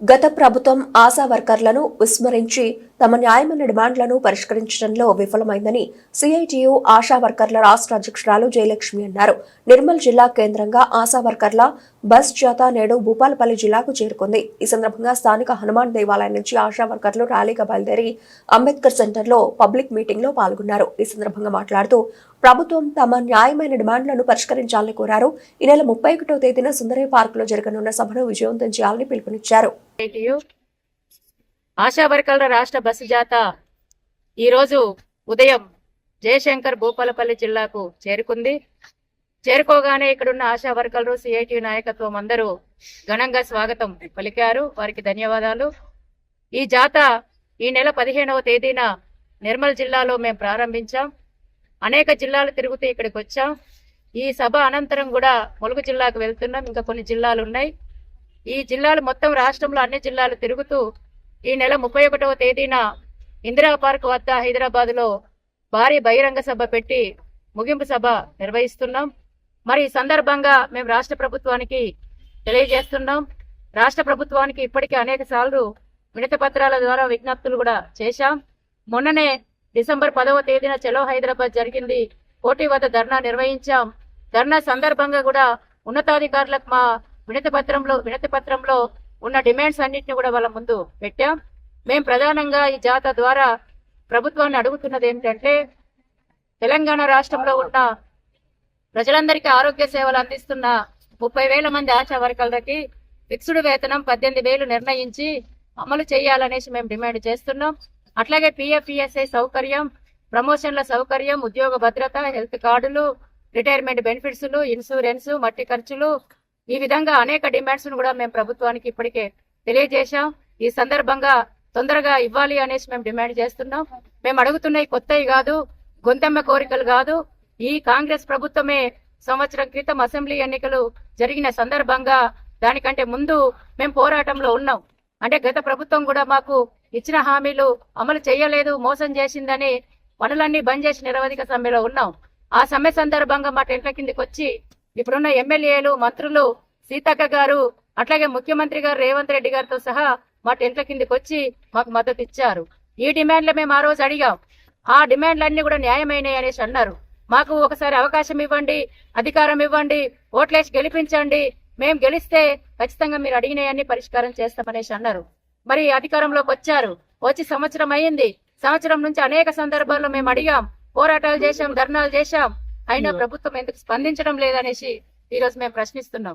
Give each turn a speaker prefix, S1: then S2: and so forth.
S1: గత ప్రభుత్వం ఆశా వర్కర్లను విస్మరించి తమ న్యాయమైన డిమాండ్లను పరిష్కరించడంలో విఫలమైందని సిఐటియు ఆశా వర్కర్ల రాష్ట్ర అధ్యక్షురాలు జయలక్ష్మి అన్నారు. నిర్మల్ జిల్లా కేంద్రంగా ఆశా వర్కర్ల బస్ జాత నేడు భూపాలపల్లి జిల్లాకు చేరుకుంది. ఈ సందర్భంగా స్థానిక హనుమాన్ దేవాలయం నుంచి ఆశా వర్కర్లు ర్యాలీగా బయలుదేరి అంబేద్కర్ సెంటర్లో పబ్లిక్ మీటింగ్లో పాల్గొన్నారు. ఈ సందర్భంగా మాట్లాడుతూ ప్రభుత్వం తమ న్యాయమైన డిమాండ్లను పరిష్కరించాలని కోరారు. ఈ నెల ముప్పై ఒకటో తేదీన సుందరయ్య పార్కులో జరగనున్న సభను విజయవంతం చేయాలని పిలుపునిచ్చారు.
S2: ఆశా వర్కర్ల రాష్ట్ర బస్సు జాత ఈరోజు ఉదయం జయశంకర్ భూపాలపల్లి జిల్లాకు చేరుకుంది. చేరుకోగానే ఇక్కడున్న ఆశా వర్కర్లు సిఐటి నాయకత్వం అందరూ ఘనంగా స్వాగతం పలికారు. వారికి ధన్యవాదాలు. ఈ జాత ఈ నెల పదిహేనవ తేదీన నిర్మల్ జిల్లాలో మేము ప్రారంభించాం. అనేక జిల్లాలు తిరుగుతూ ఇక్కడికి వచ్చాం. ఈ సభ అనంతరం కూడా ములుగు జిల్లాకు వెళ్తున్నాం. ఇంకా కొన్ని జిల్లాలు ఉన్నాయి. ఈ జిల్లాలు మొత్తం రాష్ట్రంలో అన్ని జిల్లాలు తిరుగుతూ ఈ నెల ముప్పై ఒకటవ తేదీన ఇందిరా పార్క్ వద్ద హైదరాబాద్లో భారీ బహిరంగ సభ పెట్టి ముగింపు సభ నిర్వహిస్తున్నాం. మరి ఈ సందర్భంగా మేము రాష్ట్ర ప్రభుత్వానికి తెలియజేస్తున్నాం. రాష్ట్ర ప్రభుత్వానికి ఇప్పటికే అనేక సార్లు వినతి పత్రాల ద్వారా విజ్ఞప్తులు కూడా చేశాం. మొన్ననే డిసెంబర్ పదవ తేదీన చలో హైదరాబాద్ జరిగింది. కోటి వద్ద ధర్నా నిర్వహించాం. ధర్నా సందర్భంగా కూడా ఉన్నతాధికారులకు మా వినతి పత్రంలో వినతి పత్రంలో ఉన్న డిమాండ్స్ అన్నింటిని కూడా వాళ్ళ ముందు పెట్టాం. మేము ప్రధానంగా ఈ జాత ద్వారా ప్రభుత్వాన్ని అడుగుతున్నది ఏమిటంటే తెలంగాణ రాష్ట్రంలో ఉన్న ప్రజలందరికీ ఆరోగ్య సేవలు అందిస్తున్న ముప్పై వేల మంది ఆశా వర్కర్లకి ఫిక్స్డ్ వేతనం పద్దెనిమిది వేలు నిర్ణయించి అమలు చేయాలనేసి మేము డిమాండ్ చేస్తున్నాం. అట్లాగే పిఎఫ్ఈఎస్ఐ సౌకర్యం ప్రమోషన్ల సౌకర్యం ఉద్యోగ భద్రత హెల్త్ కార్డులు రిటైర్మెంట్ బెనిఫిట్స్ ఇన్సూరెన్స్ మట్టి ఖర్చులు ఈ విధంగా అనేక డిమాండ్స్ కూడా మేము ప్రభుత్వానికి ఇప్పటికే తెలియజేశాం. ఈ సందర్భంగా తొందరగా ఇవ్వాలి అనేసి మేము డిమాండ్ చేస్తున్నాం. మేము అడుగుతున్నవి కొత్తవి కాదు గొంతెమ్మ కోరికలు కాదు. ఈ కాంగ్రెస్ ప్రభుత్వమే సంవత్సరం క్రితం అసెంబ్లీ ఎన్నికలు జరిగిన సందర్భంగా దానికంటే ముందు మేము పోరాటంలో ఉన్నాం. అంటే గత ప్రభుత్వం కూడా మాకు ఇచ్చిన హామీలు అమలు చేయలేదు మోసం చేసిందని పనులన్నీ బంద్ చేసి నిరవధిక సమ్మెలో ఉన్నాం. ఆ సమ్మె సందర్భంగా మా టెంట్ల కిందకి వచ్చి ఇప్పుడున్న ఎమ్మెల్యేలు మంత్రులు సీతక్క గారు అట్లాగే ముఖ్యమంత్రి గారు రేవంత్ రెడ్డి గారితో సహా మా టెంట్ల కిందకి వచ్చి మాకు మద్దతు ఇచ్చారు. ఈ డిమాండ్లు మేము ఆ రోజు అడిగాం. ఆ డిమాండ్లన్నీ కూడా న్యాయమైనవి అనేసి అన్నారు. మాకు ఒకసారి అవకాశం ఇవ్వండి అధికారం ఇవ్వండి ఓట్లేసి గెలిపించండి మేము గెలిస్తే ఖచ్చితంగా మీరు అడిగినవన్నీ పరిష్కారం చేస్తామనేసి అన్నారు. మరి అధికారంలోకి వచ్చారు. వచ్చి సంవత్సరం అయింది. సంవత్సరం నుంచి అనేక సందర్భాల్లో మేము అడిగాం. పోరాటాలు చేశాం ధర్నాలు చేశాం. అయినా ప్రభుత్వం ఎందుకు స్పందించడం లేదనేసి ఈ రోజు మేము ప్రశ్నిస్తున్నాం.